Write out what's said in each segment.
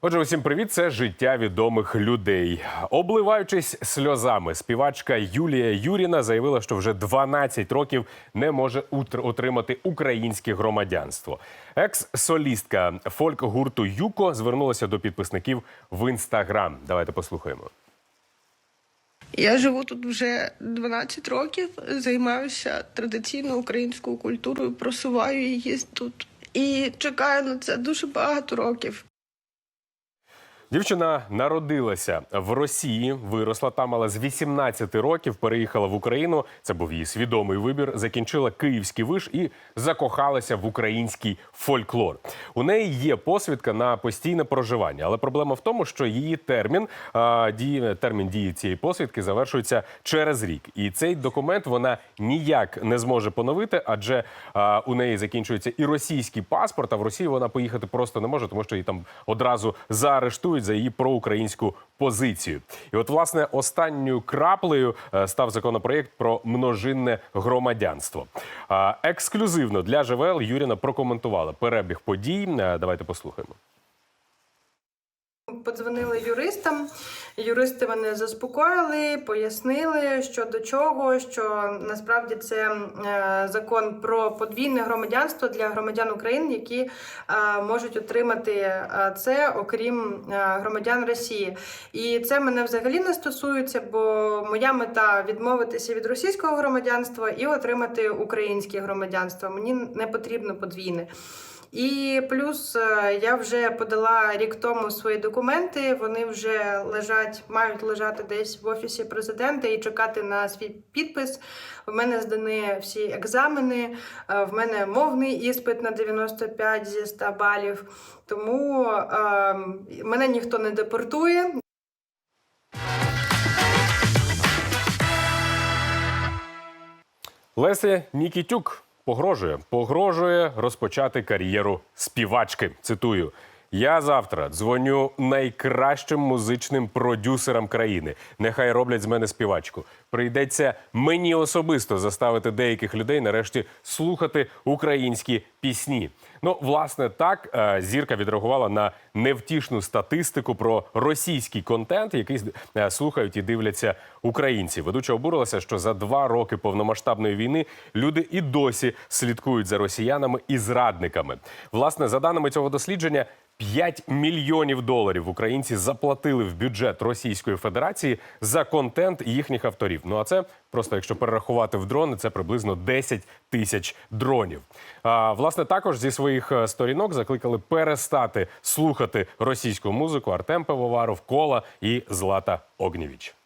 Отже, усім привіт. Це життя відомих людей. Обливаючись сльозами, співачка Юлія Юріна заявила, що вже 12 років не може отримати українське громадянство. Екс-солістка фольк-гурту Юко звернулася до підписників в інстаграм. Давайте послухаємо. Я живу тут вже 12 років, займаюся традиційною українською культурою, просуваю її тут і чекаю на це дуже багато років. Дівчина народилася в Росії, виросла там, але з 18 років переїхала в Україну. Це був її свідомий вибір. Закінчила київський виш і закохалася в український фольклор. У неї є посвідка на постійне проживання, але проблема в тому, що її термін дії термін дії цієї посвідки завершується через рік. І цей документ вона ніяк не зможе поновити, адже у неї закінчується і російський паспорт. А в Росію вона поїхати просто не може, тому що її там одразу заарештують за її проукраїнську позицію. І от, власне, останньою краплею е, став законопроєкт про множинне громадянство. Ексклюзивно для ЖВЛ Юріна прокоментувала перебіг подій. Е, Давайте послухаємо. Подзвонили юристам. Юристи мене заспокоїли, пояснили, що до чого, що насправді це е, закон про подвійне громадянство для громадян України, які е, можуть отримати е, це, окрім громадян Росії. І це мене взагалі не стосується, бо моя мета відмовитися від російського громадянства і отримати українське громадянство. Мені не потрібно подвійне. І плюс е, я вже подала рік тому свої документи. Вони вже лежать, мають лежати десь в офісі президента і чекати на свій підпис. В мене здані всі екзамени. е, В мене мовний іспит на 95 зі 100 балів. Тому е, мене ніхто не депортує. Леся Нікітюк погрожує, погрожує розпочати кар'єру співачки. Цитую. Я завтра дзвоню найкращим музичним продюсерам країни. Нехай роблять з мене співачку. Прийдеться мені особисто заставити деяких людей нарешті слухати українські пісні. Ну, власне, так е, зірка відреагувала на невтішну статистику про російський контент, який е, слухають і дивляться українці. Ведуча обурилася, що за два роки повномасштабної війни люди і досі слідкують за росіянами і зрадниками. Власне, за даними цього дослідження. 5 мільйонів доларів українці заплатили в бюджет Російської Федерації за контент їхніх авторів. Ну а це просто, якщо перерахувати в дрони, це приблизно 10 тисяч дронів. А, власне, також зі своїх е, сторінок закликали перестати слухати російську музику Артем Пивоваров, Кола і Злата Огнєвіч.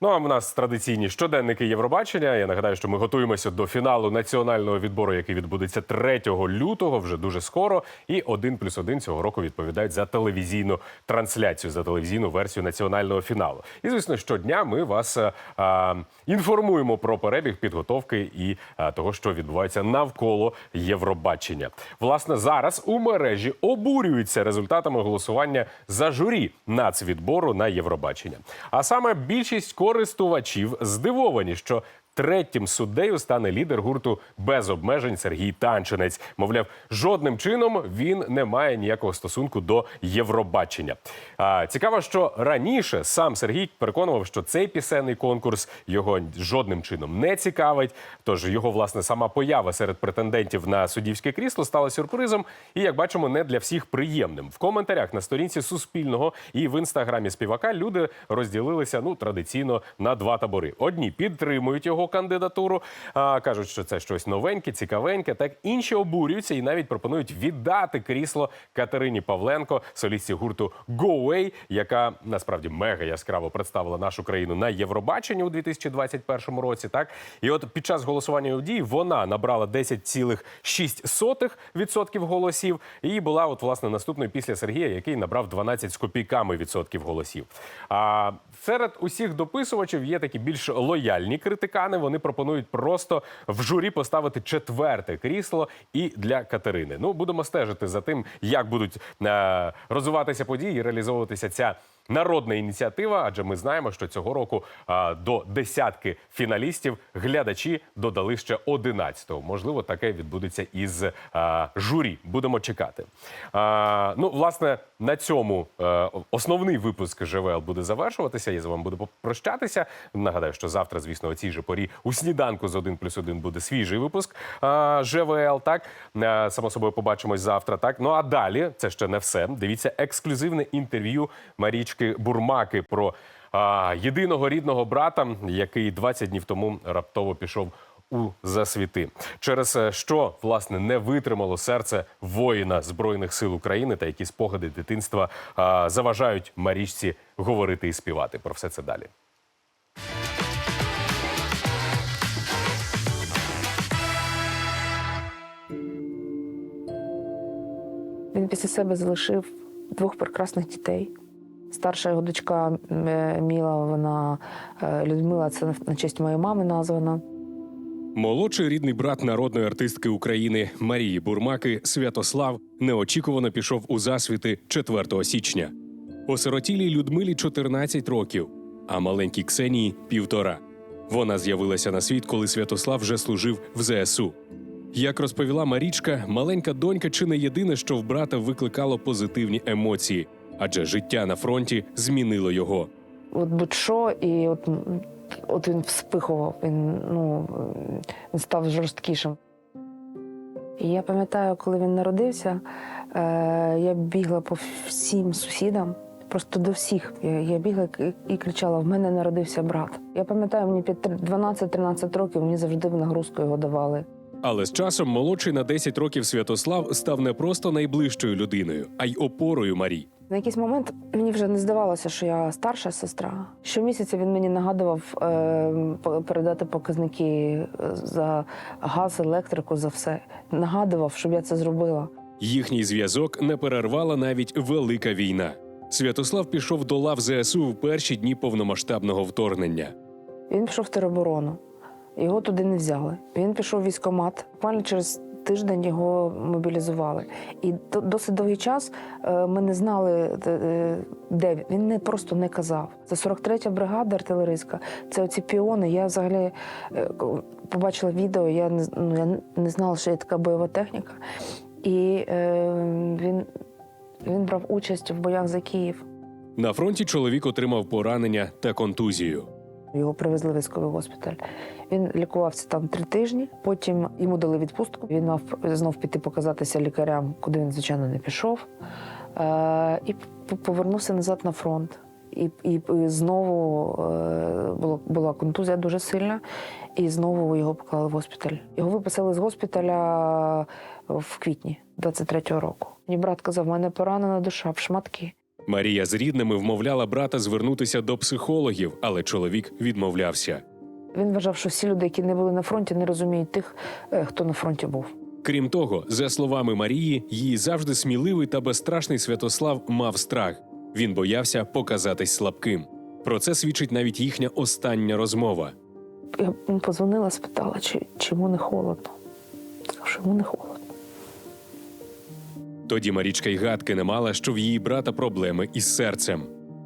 Ну а в нас традиційні щоденники Євробачення. Я нагадаю, що ми готуємося до фіналу національного відбору, який відбудеться 3 лютого, вже дуже скоро. І один плюс один цього року відповідають за телевізійну трансляцію, за телевізійну версію національного фіналу. І звісно, щодня ми вас е, а, інформуємо про перебіг підготовки і а, того, що відбувається навколо Євробачення. Власне, зараз у мережі обурюються результатами голосування за журі нацвідбору на Євробачення. А саме більшість користувачів здивовані, що третім суддею стане лідер гурту без обмежень Сергій Танчинець. Мовляв, жодним чином він не має ніякого стосунку до Євробачення. А, цікаво, що раніше сам Сергій переконував, що цей пісенний конкурс його жодним чином не цікавить. Тож його власне сама поява серед претендентів на суддівське крісло стала сюрпризом. І як бачимо, не для всіх приємним. В коментарях на сторінці Суспільного і в інстаграмі співака люди розділилися ну традиційно на два табори. Одні підтримують його кандидатуру, а, кажуть, що це щось новеньке, цікавеньке. Так інші обурюються і навіть пропонують віддати крісло Катерині Павленко, солістці гурту Go Away, яка насправді мега яскраво представила нашу країну на Євробаченні у 2021 році. Так і от під час голосування у дії вона набрала 10,6% голосів і була от власне наступною після Сергія, який набрав 12 з копійками відсотків голосів. А серед усіх дописувачів є такі більш лояльні критикани. Кияни вони пропонують просто в журі поставити четверте крісло і для Катерини. Ну будемо стежити за тим, як будуть е, розвиватися події і реалізовуватися ця. Народна ініціатива, адже ми знаємо, що цього року а, до десятки фіналістів глядачі додали ще 11-го. Можливо, таке відбудеться із а, журі. Будемо чекати. А, ну, власне, на цьому е, основний випуск ЖВЛ буде завершуватися. Я з вами буду прощатися. Нагадаю, що завтра, звісно, о цій же порі у сніданку з 1 плюс 1 буде свіжий випуск а, ЖВЛ. Так Е, само собою побачимось завтра. Так ну а далі це ще не все. Дивіться ексклюзивне інтерв'ю Марічки Бурмаки про а, єдиного рідного брата, який 20 днів тому раптово пішов. У засвіти, через е, що власне не витримало серце воїна збройних сил України та які спогади дитинства а, заважають Марічці говорити і співати. Про все це далі. Він після себе залишив двох прекрасних дітей. Старша його дочка е, Міла, вона е, Людмила, це на честь моєї мами названа. Молодший рідний брат народної артистки України Марії Бурмаки Святослав неочікувано пішов у засвіти 4 січня. Осиротілій Людмилі 14 років, а маленькій Ксенії півтора. Вона з'явилася на світ, коли Святослав вже служив в ЗСУ. Як розповіла Марічка, маленька донька чи не єдине, що в брата викликало позитивні емоції, адже життя на фронті змінило його. От будь-що, і от, от він вспихував, він, ну, він став жорсткішим. І я пам'ятаю, коли він народився, е, я бігла по всім сусідам, просто до всіх. Я, бігла і, і кричала: в мене народився брат. Я пам'ятаю, мені під 12-13 років мені завжди в нагрузку його давали. Але з часом молодший на 10 років Святослав став не просто найближчою людиною, а й опорою Марі. На якийсь момент мені вже не здавалося, що я старша сестра. Щомісяця він мені нагадував е, передати показники е, за газ, електрику, за все. Нагадував, щоб я це зробила. Їхній зв'язок не перервала навіть велика війна. Святослав пішов до лав ЗСУ в перші дні повномасштабного вторгнення. Він пішов в тероборону, його туди не взяли. Він пішов в військкомат. Буквально через тиждень його мобілізували. І досить довгий час е, ми не знали, де- е, він. Він не просто не казав. Це 43-я бригада артилерійська. Це оці піони. Я взагалі е, побачила відео. Я не ну, я не знала, що є така бойова техніка. І е, він, він брав участь в боях за Київ. На фронті чоловік отримав поранення та контузію. Його привезли в військовий госпіталь. Він лікувався там три тижні. Потім йому дали відпустку. Він мав знов піти показатися лікарям, куди він, звичайно, не пішов. Е, і повернувся назад на фронт. І, і, і знову е, була, була контузія дуже сильна, і знову його поклали в госпіталь. Його виписали з госпіталя в квітні 23-го року. Мені брат казав, мене поранена душа в шматки. Марія з рідними вмовляла брата звернутися до психологів, але чоловік відмовлявся. Він вважав, що всі люди, які не були на фронті, не розуміють тих, е, хто на фронті був. Крім того, за словами Марії, її завжди сміливий та безстрашний Святослав мав страх. Він боявся показатись слабким. Про це свідчить навіть їхня остання розмова. Я позвонила, спитала, чи, йому не холодно. Сказав, що йому не холодно. Тоді Марічка й гадки не мала, що в її брата проблеми із серцем.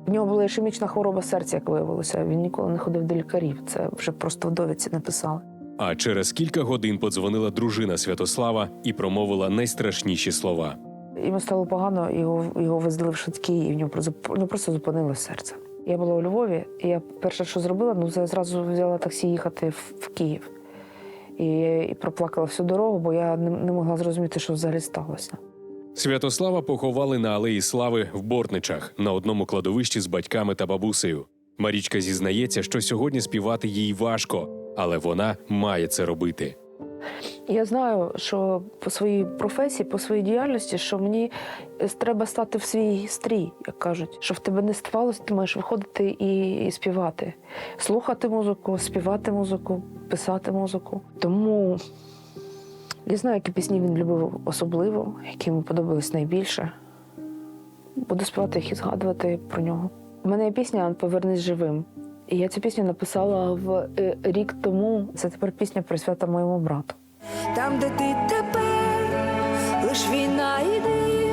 В нього була ішемічна хвороба серця, як виявилося. Він ніколи не ходив до лікарів. Це вже просто в довідці написали. А через кілька годин подзвонила дружина Святослава і промовила найстрашніші слова. Йому стало погано, його, його везли в швидкий, і в нього просто, ну, просто зупинилось серце. Я була у Львові, і я перше, що зробила, ну зразу взяла таксі їхати в, в Київ. І, і проплакала всю дорогу, бо я не, не могла зрозуміти, що взагалі сталося. Святослава поховали на алеї Слави в Бортничах на одному кладовищі з батьками та бабусею. Марічка зізнається, що сьогодні співати їй важко, але вона має це робити. Я знаю, що по своїй професії, по своїй діяльності, що мені е, треба стати в свій стрій, як кажуть, що в тебе не ставалося, ти маєш виходити і, і співати, слухати музику, співати музику, писати музику. Тому я знаю, які пісні він любив особливо, які йому подобались найбільше. Буду співати їх і згадувати про нього. У мене є пісня Повернись живим. І я цю пісню написала в е, рік тому. Це тепер пісня присвята моєму брату. Там, де ти тепер, лиш війна йде.